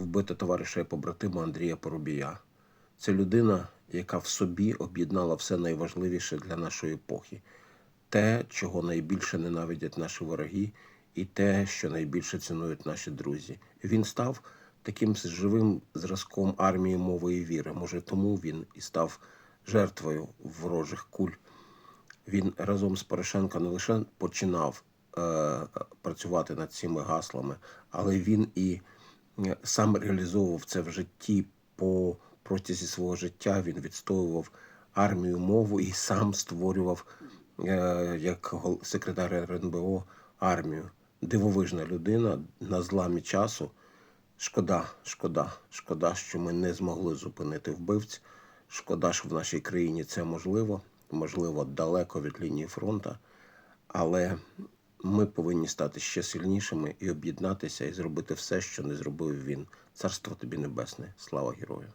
вбити товариша і побратима Андрія Поробія. Це людина, яка в собі об'єднала все найважливіше для нашої епохи, те, чого найбільше ненавидять наші вороги, і те, що найбільше цінують наші друзі. Він став таким живим зразком армії мови і віри. Може, тому він і став жертвою ворожих куль. Він разом з Порошенко не лише починав е, працювати над цими гаслами, але він і е, сам реалізовував це в житті по протязі свого життя. Він відстоював армію мову і сам створював е, як секретар РНБО армію. Дивовижна людина на зламі часу. Шкода, шкода, шкода, що ми не змогли зупинити вбивць. Шкода, що в нашій країні це можливо, можливо, далеко від лінії фронту, але ми повинні стати ще сильнішими і об'єднатися і зробити все, що не зробив він. Царство тобі небесне. Слава герою!